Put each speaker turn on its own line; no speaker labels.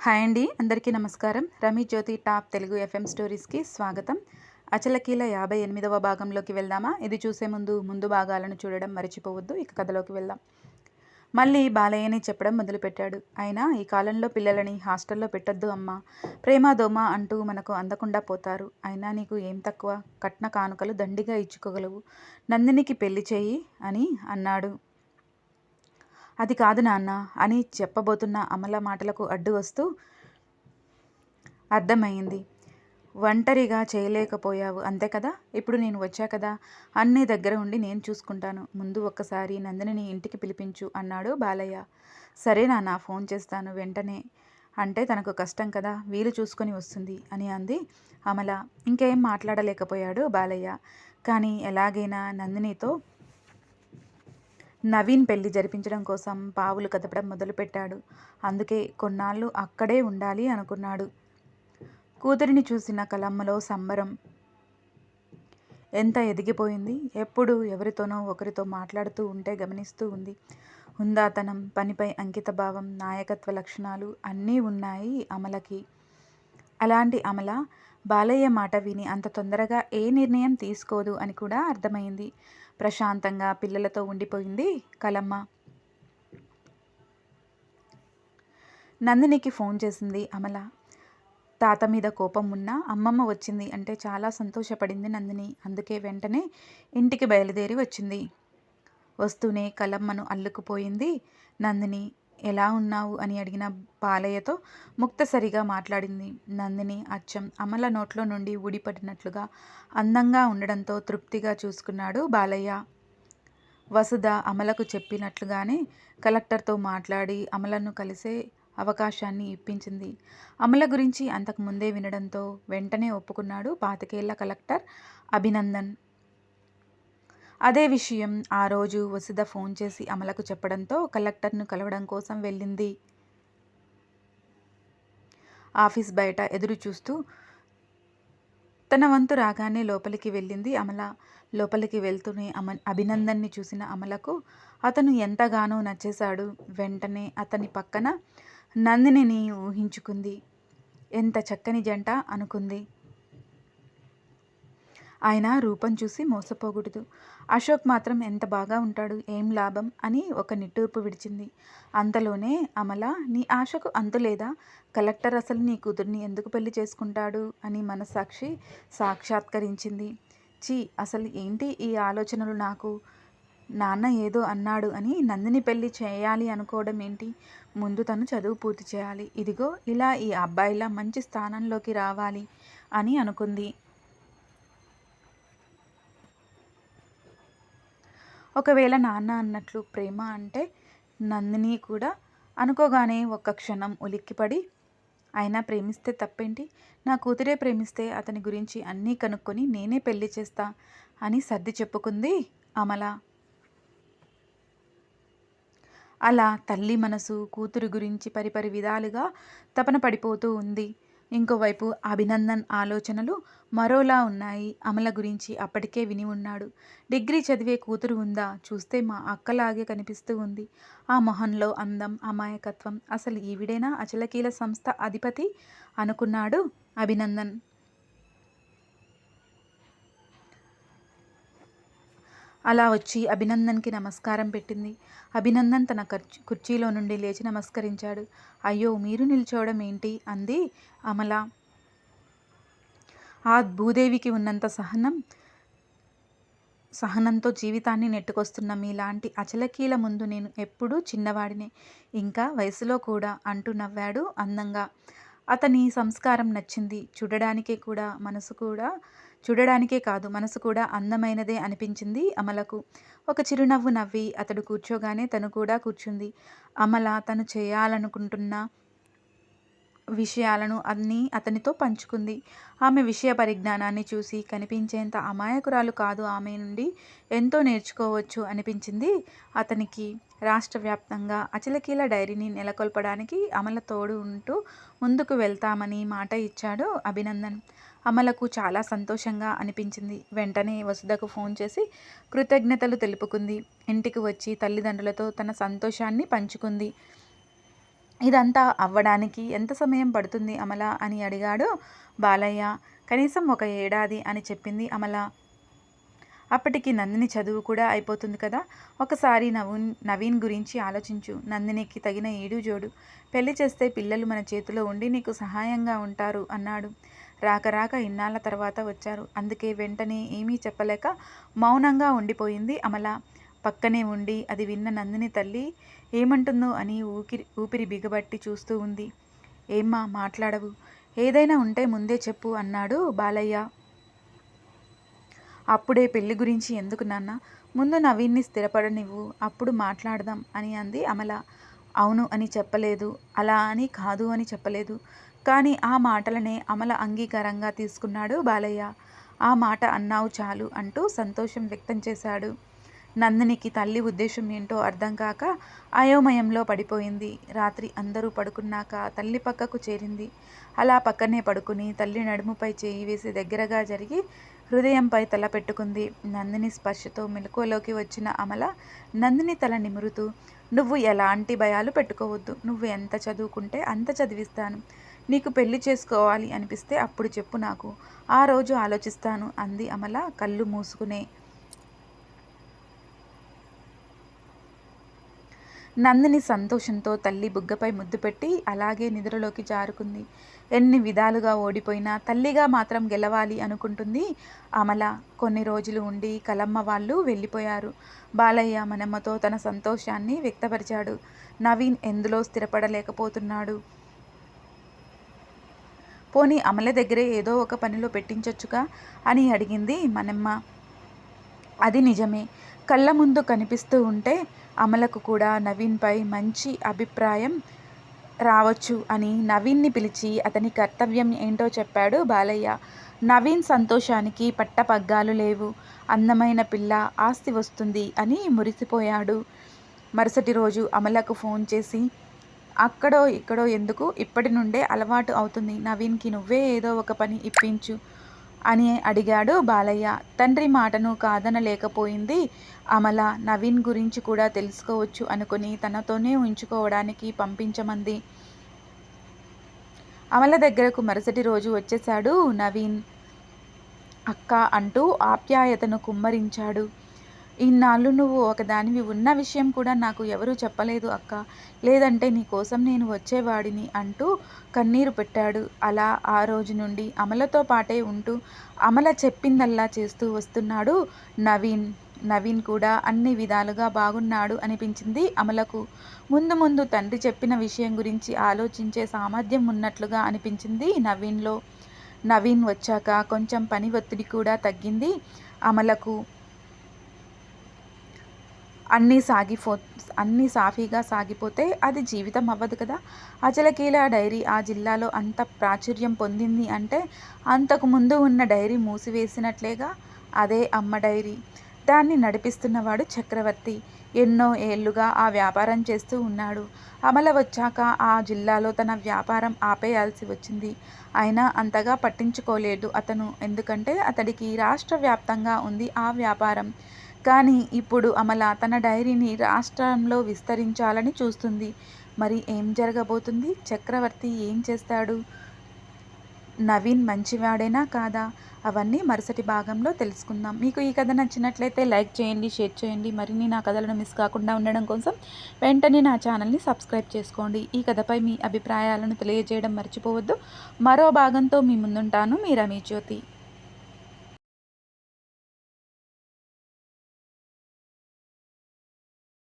Hi అండి అందరికీ నమస్కారం. రమీ జ్యోతి టాప్ తెలుగు ఎఫ్ఎం స్టోరీస్కి స్వాగతం. అచలకీల యాభై ఎనిమిదవ భాగంలోకి వెళ్దామా? ఇది చూసే ముందు ముందు భాగాలను చూడడం మర్చిపోవద్దు ఇక కథలోకి వెళ్దాం. మళ్ళీ బాలయ్యని చెప్పడం మొదలుపెట్టాడు. అయినా ఈ కాలంలో పిల్లలని హాస్టల్లో పెట్టొద్దు అమ్మా. ప్రేమాదోమ అంటూ మనకు అందకుండా పోతారు. అయినా నీకు ఏం తక్కువ? కట్న కానుకలు దండిగా ఇచ్చుకోగలవు. నందినికి పెళ్ళి చేయి అని అన్నాడు. అది కాదు నాన్న అని చెప్పబోతున్న అమల మాటలకు అడ్డు వస్తూ అర్థమైంది ఒంటరిగా చేయలేకపోయావు అంతే కదా? ఇప్పుడు నేను వచ్చా కదా? అన్ని దగ్గర ఉండి నేను చూసుకుంటాను. ముందు ఒక్కసారి నందిని ఇంటికి పిలిపించు అన్నాడు బాలయ్య. సరే నాన్న ఫోన్ చేస్తాను వెంటనే. అంటే తనకు కష్టం కదా వీలు చూసుకొని వస్తుంది అని అంది అమల. ఇంకేం మాట్లాడలేకపోయాడు బాలయ్య. కానీ ఎలాగైనా నందినితో నవీన్ పెళ్ళి జరిపించడం కోసం పావులు కదపడం మొదలుపెట్టాడు. అందుకే కొన్నాళ్ళు అక్కడే ఉండాలి అనుకున్నాడు. కూతురిని చూసిన కలమ్మలో సంబరం. ఎంత ఎదిగిపోయింది? ఎప్పుడు ఎవరితోనో ఒకరితో మాట్లాడుతూ ఉంటే గమనిస్తూ ఉంది. హుందాతనం పనిపై అంకితభావం నాయకత్వ లక్షణాలు అన్నీ ఉన్నాయి అమలకి. అలాంటి అమల బాలయ్య మాట విని అంత తొందరగా ఏ నిర్ణయం తీసుకోదు అని కూడా అర్థమైంది. ప్రశాంతంగా పిల్లలతో ఉండిపోయింది కలమ్మ. నందినికి ఫోన్ చేసింది అమల. తాత మీద కోపం ఉన్నా అమ్మమ్మ వచ్చింది అంటే చాలా సంతోషపడింది నందిని. అందుకే వెంటనే ఇంటికి బయలుదేరి వచ్చింది. వస్తూనే కలమ్మను అల్లుకుపోయింది నందిని. ఎలా ఉన్నావు అని అడిగిన బాలయ్యతో ముక్తసరిగా మాట్లాడింది. నందిని అచ్చం అమల నోట్లో నుండి ఊడిపడినట్లుగా అందంగా ఉండడంతో తృప్తిగా చూసుకున్నాడు బాలయ్య. వసుధ అమలకు చెప్పినట్లుగానే కలెక్టర్తో మాట్లాడి అమలను కలిసే అవకాశాన్ని ఇప్పించింది. అమల గురించి అంతకు ముందే వినడంతో వెంటనే ఒప్పుకున్నాడు పాతికేళ్ళ కలెక్టర్ అభినందన్. అదే విషయం ఆ రోజు వసుధ ఫోన్ చేసి అమలకు చెప్పడంతో కలెక్టర్ను కలవడం కోసం వెళ్ళింది. ఆఫీస్ బయట ఎదురు చూస్తూ తన వంతు రాగానే లోపలికి వెళ్ళింది అమల. లోపలికి వెళ్తూనే అమ అభినందన్ని చూసిన అమలకు అతను ఎంతగానో నచ్చేశాడు. వెంటనే అతని పక్కన నందినిని ఊహించుకుంది. ఎంత చక్కని జంట అనుకుంది. ఆయన రూపం చూసి మోసపోకూడదు. అశోక్ మాత్రం ఎంత బాగా ఉంటాడు ఏం లాభం అని ఒక నిట్టూర్పు విడిచింది. అంతలోనే అమల నీ ఆశకు అంతులేదా కలెక్టర్ అసలు నీ కూతుర్ని ఎందుకు పెళ్ళి చేసుకుంటాడు? అని మనసాక్షి సాక్షాత్కరించింది. చీ అసలు ఏంటి ఈ ఆలోచనలు నాకు? నాన్న ఏదో అన్నాడు అని నందిని పెళ్ళి చేయాలి అనుకోవడం ఏంటి? ముందు తను చదువు పూర్తి చేయాలి. ఇదిగో ఇలా ఈ అబ్బాయిలా మంచి స్థానంలోకి రావాలి అని అనుకుంది. ఒకవేళ నాన్న అన్నట్లు ప్రేమ అంటే నందిని కూడా అనుకోగానే ఒక్క క్షణం ఉలిక్కిపడి అయినా ప్రేమిస్తే తప్పేంటి? నా కూతురే ప్రేమిస్తే అతని గురించి అన్నీ కనుక్కొని నేనే పెళ్ళి చేస్తా అని సర్ది చెప్పుకుంది అమల. అలా తల్లి మనసు కూతురు గురించి పరిపరి విధాలుగా తపన పడిపోతూ ఉంది. ఇంకోవైపు అభినందన్ ఆలోచనలు మరోలా ఉన్నాయి. అమల గురించి అప్పటికే విని ఉన్నాడు. డిగ్రీ చదివే కూతురు ఉందా? చూస్తే మా అక్కలాగే కనిపిస్తూ ఉంది. ఆ మొహంలో అందం అమాయకత్వం. అసలు ఈవిడేనా అచలకీల సంస్థ అధిపతి? అనుకున్నాడు అభినందన్. అలా వచ్చి అభినందన్కి నమస్కారం పెట్టింది. అభినందన్ తన ఖర్చు కుర్చీలో నుండి లేచి నమస్కరించాడు. అయ్యో మీరు నిల్చోవడం ఏంటి? అంది అమల. ఆ భూదేవికి ఉన్నంత సహనం సహనంతో జీవితాన్ని నెట్టుకొస్తున్న మీలాంటి అచలకీల ముందు నేను ఎప్పుడూ చిన్నవాడినే. ఇంకా వయసులో కూడా అంటూ నవ్వాడు అందంగా. అతని సంస్కారం నచ్చింది. చూడడానికే కూడా మనసు కూడా చూడడానికే కాదు మనసు కూడా అందమైనదే అనిపించింది అమలకు. ఒక చిరునవ్వు నవ్వి అతడు కూర్చోగానే తను కూడా కూర్చుంది. అమల తను చేయాలనుకుంటున్న విషయాలను అన్నీ అతనితో పంచుకుంది. ఆమె విషయ పరిజ్ఞానాన్ని చూసి కనిపించేంత అమాయకురాలు కాదు ఆమె నుండి ఎంతో నేర్చుకోవచ్చు అనిపించింది. అతనికి రాష్ట్ర వ్యాప్తంగా అచలకీల డైరీని నెలకొల్పడానికి అమల తోడు ఉంటూ ముందుకు వెళ్తామని మాట ఇచ్చాడు అభినందన్. అమలకు చాలా సంతోషంగా అనిపించింది. వెంటనే వసుధకు ఫోన్ చేసి కృతజ్ఞతలు తెలుపుకుంది. ఇంటికి వచ్చి తల్లిదండ్రులతో తన సంతోషాన్ని పంచుకుంది. ఇదంతా అవ్వడానికి ఎంత సమయం పడుతుంది అమల అని అడిగాడు బాలయ్య. కనీసం ఒక ఏడాది అని చెప్పింది అమల. అప్పటికి నందిని చదువు కూడా అయిపోతుంది కదా. ఒకసారి నవీన్ నవీన్ గురించి ఆలోచించు. నందినికి తగిన ఏడు జోడు పెళ్ళి చేస్తే పిల్లలు మన చేతిలో ఉండి నీకు సహాయంగా ఉంటారు అన్నాడు. రాక రాక ఇన్నాళ్ళ తర్వాత వచ్చారు. అందుకే వెంటనే ఏమీ చెప్పలేక మౌనంగా ఉండిపోయింది అమల. పక్కనే ఉండి అది విన్న నందిని తల్లి ఏమంటుందో అని ఊపిరి ఊపిరి బిగబట్టి చూస్తూ ఉంది. ఏమ్మా మాట్లాడవు. ఏదైనా ఉంటే ముందే చెప్పు అన్నాడు బాలయ్య. అప్పుడే పెళ్ళి గురించి ఎందుకు నాన్న? ముందు నవీన్ని స్థిరపడనివ్వు అప్పుడు మాట్లాడదాం అని అంది అమల. అవును అని చెప్పలేదు. అలా అని కాదు అని చెప్పలేదు. కానీ ఆ మాటలనే అమల అంగీకారంగా తీసుకున్నాడు బాలయ్య. ఆ మాట అన్నావు చాలు అంటూ సంతోషం వ్యక్తం చేశాడు. నందినికి తల్లి ఉద్దేశం ఏంటో అర్థం కాక అయోమయంలో పడిపోయింది. రాత్రి అందరూ పడుకున్నాక తల్లి పక్కకు చేరింది. అలా పక్కనే పడుకుని తల్లి నడుముపై చేయి వేసి దగ్గరగా జరిగి హృదయంపై తల పెట్టుకుంది. నందిని స్పర్శతో మెలకువలోకి వచ్చిన అమల నందిని తల నిమురుతూ నువ్వు ఎలాంటి భయాలు పెట్టుకోవద్దు. నువ్వు ఎంత చదువుకుంటే అంత చదివిస్తాను. నీకు పెళ్ళి చేసుకోవాలి అనిపిస్తే అప్పుడు చెప్పు నాకు. ఆ రోజు ఆలోచిస్తాను అంది అమల కళ్ళు మూసుకునే నందిని సంతోషంతో తల్లి బుగ్గపై ముద్దు పెట్టి అలాగే నిద్రలోకి జారుకుంది. ఎన్ని విధాలుగా ఓడిపోయినా తల్లిగా మాత్రం గెలవాలి అనుకుంటుంది అమల. కొన్ని రోజులు ఉండి కలమ్మ వాళ్ళు వెళ్ళిపోయారు. బాలయ్య మనమ్మతో తన సంతోషాన్ని వ్యక్తపరిచాడు. నవీన్ ఎందులో స్థిరపడలేకపోతున్నాడు? పోనీ అమల దగ్గరే ఏదో ఒక పనిలో పెట్టించొచ్చుగా? అని అడిగింది మనమ్మ. అది నిజమే. కళ్ళ ముందు కనిపిస్తూ ఉంటే అమలకు కూడా నవీన్పై మంచి అభిప్రాయం రావచ్చు అని నవీన్ని పిలిచి అతని కర్తవ్యం ఏంటో చెప్పాడు బాలయ్య. నవీన్ సంతోషానికి పట్టపగ్గాలు లేవు. అందమైన పిల్ల ఆస్తి వస్తుంది అని మురిసిపోయాడు. మరుసటి రోజు అమలకు ఫోన్ చేసి అక్కడో ఇక్కడో ఎందుకు? ఇప్పటి నుండే అలవాటు అవుతుంది. నవీన్కి నువ్వే ఏదో ఒక పని ఇప్పించు. అని అడిగాడు బాలయ్య. తండ్రి మాటను కాదనలేకపోయింది. అమల నవీన్ గురించి కూడా తెలుసుకోవచ్చు అనుకుని తనతోనే ఉంచుకోవడానికి పంపించమంది. అమల దగ్గరకు మరుసటి రోజు వచ్చేశాడు నవీన్ అక్క అంటూ ఆప్యాయతను కుమ్మరించాడు. ఇన్నాళ్ళు నువ్వు ఒకదానివి ఉన్న విషయం కూడా నాకు ఎవరూ చెప్పలేదు అక్క. లేదంటే నీ కోసం నేను వచ్చేవాడిని అంటూ కన్నీరు పెట్టాడు. అలా ఆ రోజు నుండి అమలతో పాటే ఉంటూ అమల చెప్పిందల్లా చేస్తూ వస్తున్నాడు నవీన్. నవీన్ కూడా అన్ని విధాలుగా బాగున్నాడు అనిపించింది అమలకు. ముందు ముందు తండ్రి చెప్పిన విషయం గురించి ఆలోచించే సామర్థ్యం ఉన్నట్లుగా అనిపించింది నవీన్లో. నవీన్ వచ్చాక కొంచెం పని ఒత్తిడి కూడా తగ్గింది అమలకు. అన్నీ సాగిపో అన్నీ సాఫీగా సాగిపోతే అది జీవితం అవ్వదు కదా. అచలకీల డైరీ ఆ జిల్లాలో అంత ప్రాచుర్యం పొందింది అంటే అంతకు ముందు ఉన్న డైరీ మూసివేసినట్లేగా అదే అమ్మ డైరీ. దాన్ని నడిపిస్తున్నవాడు చక్రవర్తి. ఎన్నో ఏళ్ళుగా ఆ వ్యాపారం చేస్తూ ఉన్నాడు. అమల వచ్చాక ఆ జిల్లాలో తన వ్యాపారం ఆపేయాల్సి వచ్చింది. అయినా అంతగా పట్టించుకోలేదు అతను. ఎందుకంటే అతడికి రాష్ట్ర వ్యాప్తంగా ఉంది ఆ వ్యాపారం. కానీ ఇప్పుడు అమల తన డైరీని రాష్ట్రంలో విస్తరించాలని చూస్తుంది. మరి ఏం జరగబోతుంది? చక్రవర్తి ఏం చేస్తాడు? నవీన్ మంచివాడేనా కాదా? అవన్నీ మరుసటి భాగంలో తెలుసుకుందాం. మీకు ఈ కథ నచ్చినట్లయితే లైక్ చేయండి షేర్ చేయండి. మరిన్ని నా కథలను మిస్ కాకుండా ఉండడం కోసం వెంటనే నా ఛానల్ని సబ్స్క్రైబ్ చేసుకోండి. ఈ కథపై మీ అభిప్రాయాలను తెలియజేయడం మర్చిపోవద్దు. మరో భాగంతో మీ ముందుంటాను. మీ రమేజ్యోతి.